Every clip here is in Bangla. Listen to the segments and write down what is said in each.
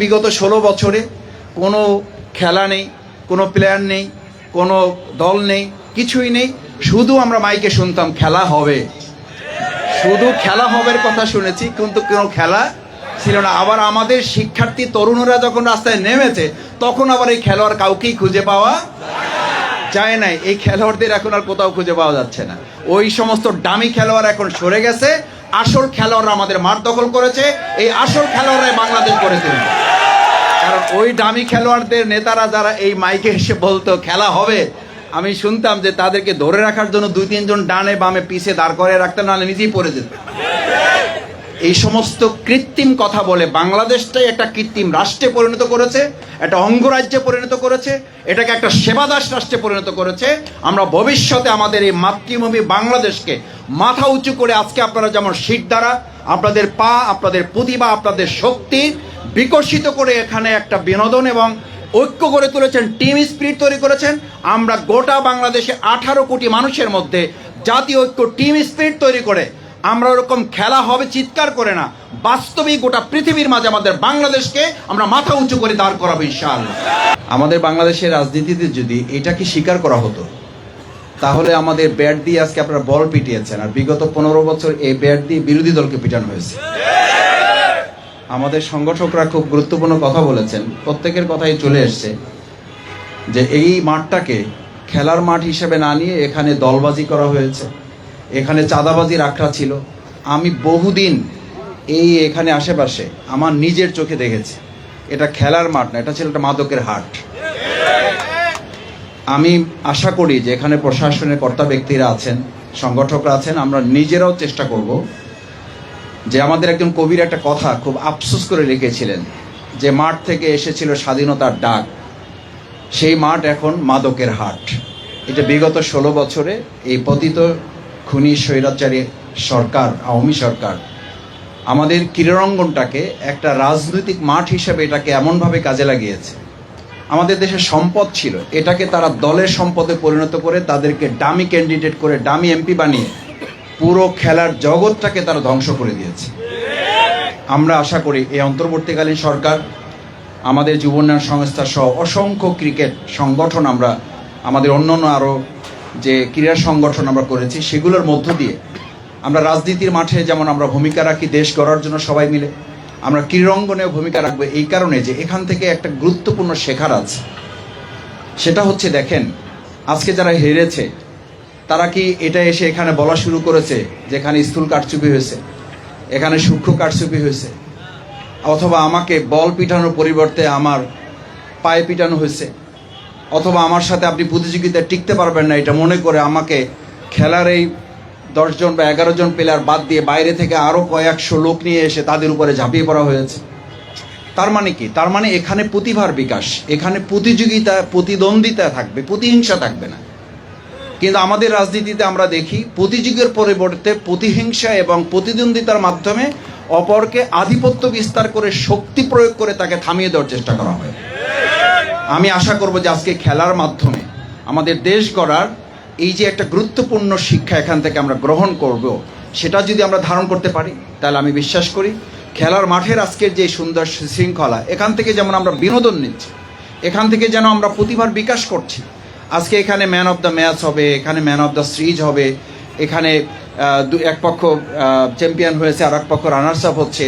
বিগত ষোলো বছরে কোনো খেলা নেই, কোনো প্লেয়ার নেই, কোনো দল নেই, কিছুই নেই। শুধু আমরা মাইকে শুনতাম, খেলা হবে। শুধু খেলা হবের কথা শুনেছি, কিন্তু কোনো খেলা ছিল না। আবার আমাদের শিক্ষার্থী তরুণরা যখন রাস্তায় নেমেছে, তখন আবার এই খেলোয়াড় কাউকেই খুঁজে পাওয়া যায় নাই। এই খেলোয়াড়দের এখন আর কোথাও খুঁজে পাওয়া যাচ্ছে না। ওই সমস্ত ডামি খেলোয়াড় এখন সরে গেছে। আসল খেলোয়াড়রা আমাদের মাঠ দখল করেছে। এই আসল খেলোয়াড়রাই বাংলাদেশ করে তুলবে। কারণ ওই দামি খেলোয়াড়দের নেতারা যারা এই মাইকে এসে বলতো, খেলা হবে। আমি শুনতাম যে তাদেরকে ধরে রাখার জন্য দুই, তিনজন ডানে বামে পিছে দাঁড় করে রাখতে নাহলে নিজেই পড়ে যেত। এই সমস্ত কৃত্রিম কথা বলে বাংলাদেশটাই একটা কৃত্রিম রাষ্ট্রে পরিণত করেছে, একটা অঙ্গরাজ্যে পরিণত করেছে, এটাকে একটা সেবাদাস রাষ্ট্রে পরিণত করেছে। আমরা ভবিষ্যতে আমাদের এই মাতৃভূমি বাংলাদেশকে মাথা উঁচু করে আজকে আপনারা যেমন শীত দ্বারা, আপনাদের পা, আপনাদের প্রতিভা, আপনাদের শক্তি বিকশিত করে এখানে একটা বিনোদন এবং ঐক্য গড়ে তুলেছেন টিম স্পিরিট তৈরি করেছেন। আমরা গোটা বাংলাদেশে আঠারো কোটি মানুষের মধ্যে জাতীয় ঐক্য টিম স্পিরিট তৈরি করে। আমরা ওরকম খেলা হবে চিৎকার করে না। বাস্তবিক গোটা পৃথিবীর মাঝে আমাদের বাংলাদেশকে আমরা মাথা উঁচু করে দাঁড় করাবো ইনশাআল্লাহ। আমাদের বাংলাদেশের রাজনীতিতে যদি এটাকে স্বীকার করা হতো, তাহলে আমাদের ব্যাট দিয়ে আজকে আপনারা বল পিটিয়েছেন। আর বিগত পনেরো বছর এই ব্যাট দিয়ে বিরোধী দলকে পিটানো হয়েছে। আমাদের সংগঠকরা খুব গুরুত্বপূর্ণ কথা বলেছেন। প্রত্যেকের কথাই চলে এসছে যে এই মাঠটাকে খেলার মাঠ হিসেবে না নিয়ে এখানে দলবাজি করা হয়েছে। এখানে চাঁদাবাজির আখড়া ছিল। আমি বহুদিন এই এখানে আশেপাশে আমার নিজের চোখে দেখেছি। এটা খেলার মাঠ না, এটা ছিল একটা মাদকের হাট। আমি আশা করি যে এখানে প্রশাসনের কর্তা ব্যক্তিরা আছেন, সংগঠকরা আছেন, আমরা নিজেরাও চেষ্টা করব যে আমাদের একজন কবির একটা কথা খুব আফসোস করে লিখেছিলেন, যে মাঠ থেকে এসেছিল স্বাধীনতার ডাক। সেই মাঠ এখন মাদকের হাট। এটা বিগত ষোলো বছরে এই পতিত খুনি স্বৈরাচারী সরকার, আওয়ামী সরকার, আমাদের ক্রীড়াঙ্গনটাকে একটা রাজনৈতিক মাঠ হিসেবে এটাকে এমনভাবে কাজে লাগিয়েছে। আমাদের দেশে সম্পদ ছিল, এটাকে তারা দলের সম্পদে পরিণত করে তাদেরকে ডামি ক্যান্ডিডেট করে, ডামি এমপি বানিয়ে পুরো খেলার জগৎটাকে তারা ধ্বংস করে দিয়েছে। আমরা আশা করি এই অন্তর্বর্তীকালীন সরকার, আমাদের যুব উন্নয়ন সংস্থা সহ অসংখ্য ক্রিকেট সংগঠন আমরা, আমাদের অন্যান্য আরও যে ক্রীড়া সংগঠন আমরা করেছি, সেগুলোর মধ্য দিয়ে আমরা রাজনীতির মাঠে যেমন আমরা ভূমিকা রাখি, দেশ গড়ার জন্য সবাই মিলে, আমরা ক্রীড়াঙ্গনেও ভূমিকা রাখব এই কারণে যে এখান থেকে একটা গুরুত্বপূর্ণ শেখার আছে। সেটা হচ্ছে, দেখেন, আজকে যারা হেরেছে তারা কি এটা এসে এখানে বলা শুরু করেছে যে এখানে স্থূল কারচুপি হয়েছে? এখানে সূক্ষ্ম কারচুপি হয়েছে। অথবা আমাকে বল পিটানোর পরিবর্তে আমার পায়ে পিটানো হয়েছে। অথবা আমার সাথে আপনি প্রতিযোগিতায় টিকতে পারবেন না, এটা মনে করে আমাকে খেলার এই দশজন বা এগারো জন প্লেয়ার বাদ দিয়ে বাইরে থেকে আরও কয়েকশো লোক নিয়ে এসে তাদের উপরে ঝাঁপিয়ে পড়া হয়েছে। তার মানে কি? তার মানে এখানে প্রতিভার বিকাশ, এখানে প্রতিযোগিতা, প্রতিদ্বন্দ্বিতা থাকবে, প্রতিহিংসা থাকবে না। কিন্তু আমাদের রাজনীতিতে আমরা দেখি প্রতিযোগের পরিবর্তে প্রতিহিংসা এবং প্রতিদ্বন্দ্বিতার মাধ্যমে অপরকে আধিপত্য বিস্তার করে শক্তি প্রয়োগ করে তাকে থামিয়ে দেওয়ার চেষ্টা করা হয়। আমি আশা করব যে আজকে খেলার মাধ্যমে আমাদের দেশ গড়ার এই যে একটা গুরুত্বপূর্ণ শিক্ষা এখান থেকে আমরা গ্রহণ করব, সেটা যদি আমরা ধারণ করতে পারি, তাহলে আমি বিশ্বাস করি খেলার মাঠের আজকের যে সুন্দর শৃঙ্খলা, এখান থেকে যেমন আমরা বিনোদন নিচ্ছি, এখান থেকে যেন আমরা প্রতিভার বিকাশ করছি আজকে এখানে ম্যান অফ দ্য ম্যাচ হবে, এখানে ম্যান অফ দ্য সিরিজ হবে, এখানে এক পক্ষ চ্যাম্পিয়ন হয়েছে, আর এক পক্ষ রানার্স আপ হচ্ছে।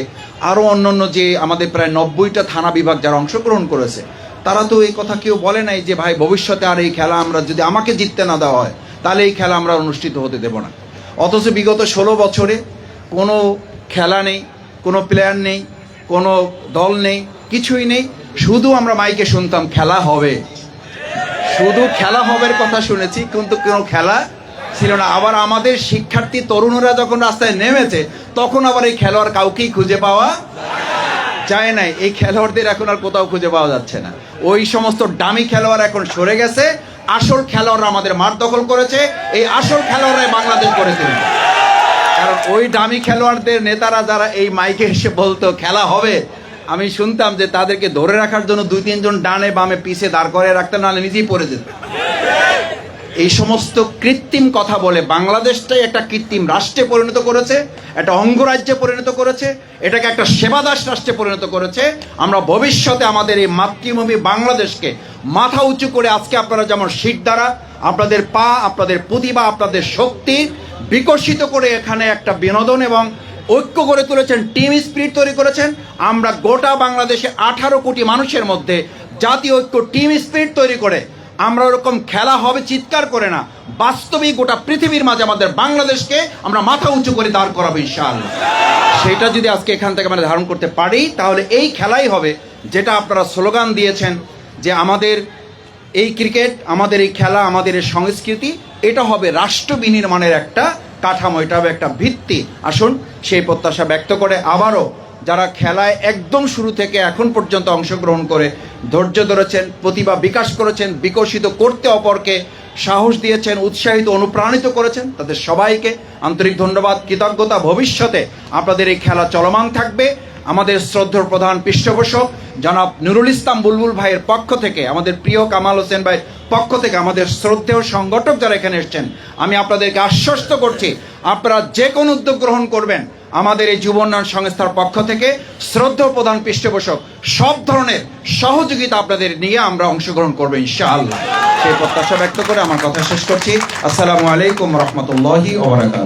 আরও অন্যান্য যে আমাদের প্রায় নব্বইটা থানা বিভাগ যারা অংশগ্রহণ করেছে, তারা তো এই কথা কেউ বলে নাই যে, ভাই, ভবিষ্যতে আর এই খেলা আমরা যদি আমাকে জিততে না দেওয়া হয়, তাহলে এই খেলা আমরা অনুষ্ঠিত হতে দেব না। অথচ বিগত ষোলো বছরে কোনো খেলা নেই, কোনো প্লেয়ার নেই, কোনো দল নেই, কিছুই নেই। শুধু আমরা মাইকে শুনতাম, খেলা হবে। শুধু খেলা হবের কথা শুনেছি, কিন্তু কোনো খেলা ছিল না। আবার আমাদের শিক্ষার্থী তরুণরা যখন রাস্তায় নেমেছে, তখন আবার এই খেলোয়াড় কাউকেই খুঁজে পাওয়া যায় নাই। এই খেলোয়াড়দের এখন আর কোথাও খুঁজে পাওয়া যাচ্ছে না। ওই সমস্ত ডামি খেলোয়াড় এখন সরে গেছে। আসল খেলোয়াড়রা আমাদের মাঠ দখল করেছে। এই আসল খেলোয়াড়রাই বাংলাদেশ করে তুলবে কারণ ওই দামি খেলোয়াড়দের নেতারা যারা এই মাইকে এসে বলতো, খেলা হবে। আমি শুনতাম যে তাদেরকে ধরে রাখার জন্য দুই, তিনজন ডানে বামে পিছে দাঁড় করে রাখতে নাহলে নিজেই পড়ে যেত। এই সমস্ত কৃত্রিম কথা বলে বাংলাদেশটাই একটা কৃত্রিম রাষ্ট্রে পরিণত করেছে, একটা অঙ্গরাজ্যে পরিণত করেছে, এটাকে একটা সেবাদাস রাষ্ট্রে পরিণত করেছে। আমরা ভবিষ্যতে আমাদের এই মাতৃভূমি বাংলাদেশকে মাথা উঁচু করে আজকে আপনারা যেমন শীত দ্বারা, আপনাদের পা, আপনাদের প্রতিভা, আপনাদের শক্তি বিকশিত করে এখানে একটা বিনোদন এবং ঐক্য গড়ে তুলেছেন টিম স্পিরিট তৈরি করেছেন। আমরা গোটা বাংলাদেশে আঠারো কোটি মানুষের মধ্যে জাতীয় ঐক্য টিম স্পিরিট তৈরি করে। আমরা ওরকম খেলা হবে চিৎকার করে না। বাস্তবিক গোটা পৃথিবীর মাঝে আমাদের বাংলাদেশকে আমরা মাথা উঁচু করে দাঁড় করাবো ইনশাআল্লাহ। সেটা যদি আজকে এখান থেকে আমরা ধারণ করতে পারি, তাহলে এই খেলাই হবে যেটা আপনারা স্লোগান দিয়েছেন যে আমাদের এই ক্রিকেট, আমাদের এই খেলা, আমাদের এই সংস্কৃতি, এটা হবে রাষ্ট্র বিনির্মাণের একটা কাঠামো, এটা হবে একটা ভিত্তি। আসুন সেই প্রত্যাশা ব্যক্ত করে আবারও যারা খেলায় একদম শুরু থেকে এখন পর্যন্ত অংশগ্রহণ করে ধৈর্য ধরেছেন, প্রতিভা বিকাশ করেছেন, বিকশিত করতে অপরকে সাহস দিয়েছেন, উৎসাহিত, অনুপ্রাণিত করেছেন, তাদের সবাইকে আন্তরিক ধন্যবাদ, কৃতজ্ঞতা, ভবিষ্যতে আপনাদের এই খেলা চলমান থাকবে। আমাদের শ্রদ্ধর প্রধান পৃষ্ঠপোষক জনাব নুরুল ইসলাম বুলবুল ভাইয়ের পক্ষ থেকে, আমাদের প্রিয় কামাল হোসেন ভাইয়ের পক্ষ থেকে আমাদের শ্রদ্ধেয় সংগঠক যারা এখানে এসেছেন, আমি আপনাদেরকে আশ্বস্ত করছি, আপনারা যে কোনো উদ্যোগ গ্রহণ করবেন, আমাদের এই যুব উন্নয়ন সংস্থার পক্ষ থেকে শ্রদ্ধেয় প্রধান পৃষ্ঠপোষক, সব ধরনের সহযোগিতা আপনাদের নিয়ে আমরা অংশগ্রহণ করব ইনশাআল্লাহ। সেই প্রত্যাশা ব্যক্ত করে আমার কথা শেষ করছি। আসসালামু আলাইকুম রহমতুল্লাহি ওবরাকাত